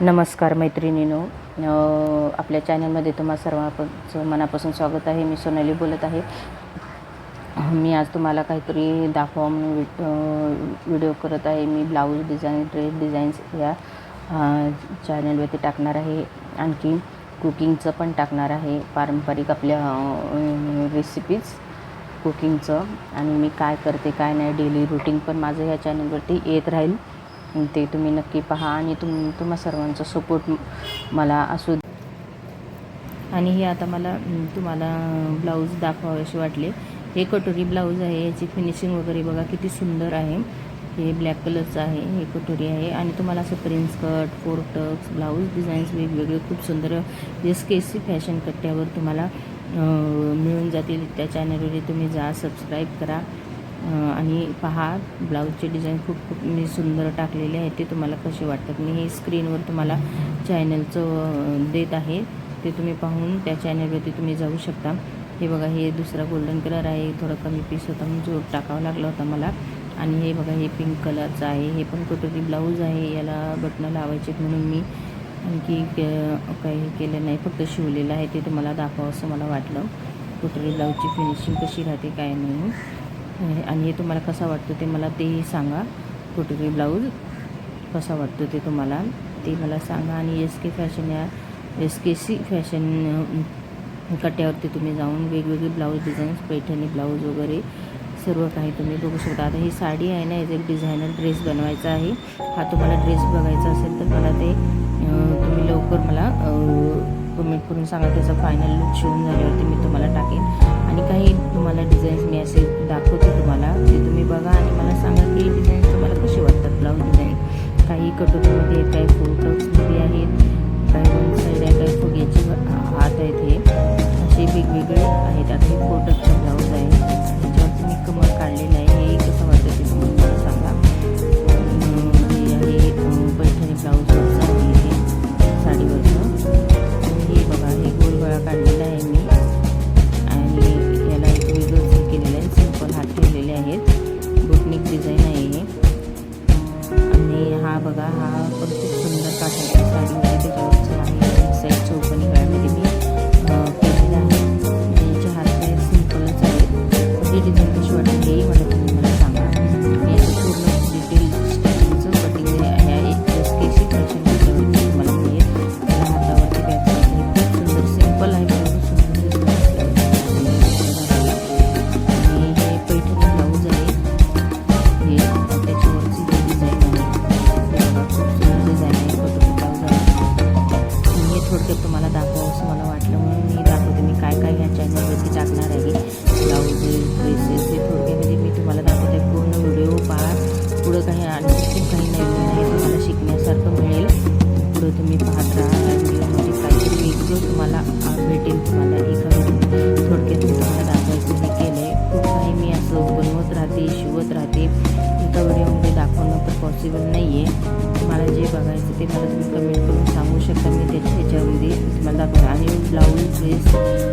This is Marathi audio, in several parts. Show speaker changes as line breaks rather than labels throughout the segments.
नमस्कार मैत्रिणीनो. आपल्या चॅनलमध्ये तुम्हा सर्वांचं मनापासून स्वागत आहे. मी सोनाली बोलत आहे. मी आज तुम्हाला काहीतरी दाखवा म्हणून व्हिडिओ करत आहे. मी ब्लाऊज डिझाईन ड्रेस डिझाईन्स या चॅनलवरती टाकणार आहे. आणखी कुकिंगचं पण टाकणार आहे. पारंपरिक आपल्या रेसिपीज कुकिंगचं. आणि मी काय करते काय नाही डेली रुटीन पण माझं ह्या चॅनलवरती येत राहील. ते तुम्ही नक्की पहा आणि तुम तुम्हा सर्वांचा सपोर्ट मला असू आणि हे आता मला तुम्हाला ब्लाऊज दाखवावेसे वाटले. हे कटोरी ब्लाऊज आहे याची फिनिशिंग वगैरे बघा किती सुंदर आहे. हे ब्लॅक कलरचं आहे हे कटोरी आहे. आणि तुम्हाला असं prince cut four tucks blouse designs वेगवेगळे खूप सुंदर जे स्केसी फॅशन कट्ट्यावर तुम्हाला मिळून जातील. त्या चॅनलवर तुम्ही जा सबस्क्राईब करा. आणि पहा ब्लाऊजचे डिझाईन खूप खूप मी सुंदर टाकलेले आहेत ते तुम्हाला कसे वाटतात? मी हे स्क्रीनवर तुम्हाला चॅनलचं देत आहे. ते तुम्ही पाहून त्या चॅनलवरती तुम्ही जाऊ शकता. हे बघा हे दुसरा गोल्डन कलर आहे. थोडं कमी पीस होता म्हणून जोड टाकावा लागला होता मला. आणि हे बघा हे पिंक कलरचं आहे. हे पण कटोरी ब्लाऊज आहे याला बटणं लावायचे म्हणून मी. आणखी काही केलं नाही फक्त शिवलेलं आहे ते तुम्हाला दाखवावं असं मला वाटलं. कटोरी ब्लाऊजची फिनिशिंग कशी राहते काय नाही. आणि हे तुम्हाला कसा वाटतो ते मला तेही सांगा. कटोरी ब्लाऊज कसा वाटतो ते तुम्हाला ते मला सांगा. आणि एस के फॅशन या एस के सी फॅशन कट्ट्यावरती तुम्ही जाऊन वेगवेगळे ब्लाऊज डिझाईन्स पैठणी ब्लाऊज वगैरे सर्व काही तुम्ही बघू शकता. आता ही साडी आहे ना याचा एक डिझायनर ड्रेस बनवायचा आहे. हा तुम्हाला ड्रेस बघायचा असेल तर मला ते तुम्ही लवकर मला कमेंट करून सांगा. त्याचा फायनल लुक शिवून झाल्यावरती मी तुम्हाला टाकेन. हा बघा हा पण खूप सुंदर काठाची साडी त्याच्यावरचं आहे साईड चौकनी गळ्यामध्ये मी केलेलं आहे. आणि हात सिंपलच आहे. म्हणजे डिझाईन कशी वाटते हेही मला टाकणार आहे. ब्लाऊजेस ड्रेसेस हे थोडक्यामध्ये म्हणजे मी तुम्हाला दाखवते पूर्ण व्हिडिओ पहा. पुढं काही आणखी काही नवीन आहे तुम्हाला शिकण्यासारखं मिळेल. पुढं तुम्ही पाहत राहा. त्या व्हिडिओमध्ये काहीतरी वेगळं तुम्हाला भेटेल तुम्हाला. एका थोडक्यात मी तुम्हाला दाखवायचं हे केलं आहे खूप काही मी असं बनवत राहते शिवत राहते. एका व्हिडिओमध्ये दाखवणं तर पॉसिबल नाही आहे तुम्हाला जे बघायचं ते मला तुम्ही कमेंट करून सांगू शकता. मी त्याच्या ह्याच्यामध्ये तुम्हाला दाखवते. आणि ब्लाऊज ड्रेस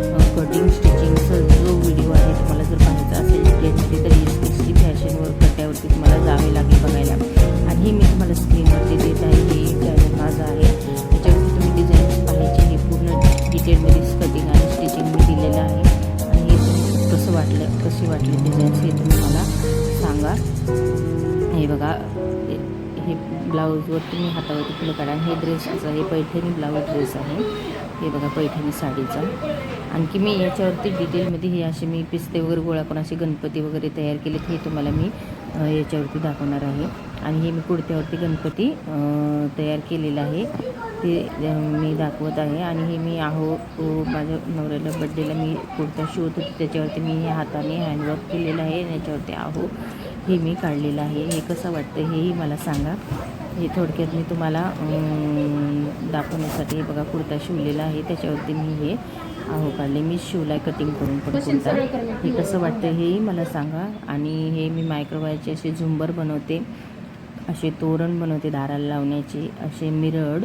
तुम्हाला स्क्रीनवरती देत आहे हे चॅनल माझं आहे. त्याच्यावरती तुम्ही डिझाईन पाहिजे हे पूर्ण डिटेलमध्ये कटिंग आणि स्टिचिंग मी दिलेलं आहे. आणि हे तुम्ही कसं वाटलं कशी वाटली डिझाईन्स हे तुम्ही मला सांगा. हे बघा हे- ब्लाऊजवर तुम्ही हातावरती फुलं काढा. आणि हे ड्रेसचं हे पैठणी ब्लाऊज ड्रेस आहे. हे बघा पैठणी साडीचा. आणखी मी याच्यावरती डिटेलमध्ये हे असे मी पिस्ते वगैरे गोळा करून असे गणपती वगैरे तयार केलेत हे तुम्हाला मी याच्यावरती दाखवणार आहे. आणि हे मी कुर्त्यावरती गणपती तयार केलेलं आहे. ते मी दाखवत आहे आणि हे मी आहो माझ्या नवऱ्याला बड्डेला मी कुर्ता शिवत होते. त्याच्यावरती मी हे हाताने हँडवर्क केलेलं आहे आणि याच्यावरती आहो हे मी काढलेलं आहे. हे कसं वाटतं हेही मला सांगा. हे थोडक्यात मी तुम्हाला दाखवण्यासाठी हे बघा कुर्ता शिवलेला आहे. त्याच्यावरती मी हे आहो काढले. मी शिवलाय कटिंग करून पण कुर्ता हे कसं वाटतं हेही मला सांगा. आणि हे मी मायक्रोवेवचे असे झुंबर बनवते. असे तोरण बनवते दाराला लावण्याचे असे मिरड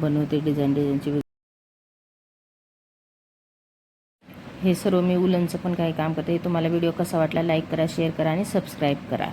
बनवते डिझाईन डिझाईनचे हे सर्व मी उलनचं पण काही काम करते. हे तुम्हाला व्हिडिओ कसा वाटला लाईक करा शेअर करा आणि सबस्क्राईब करा.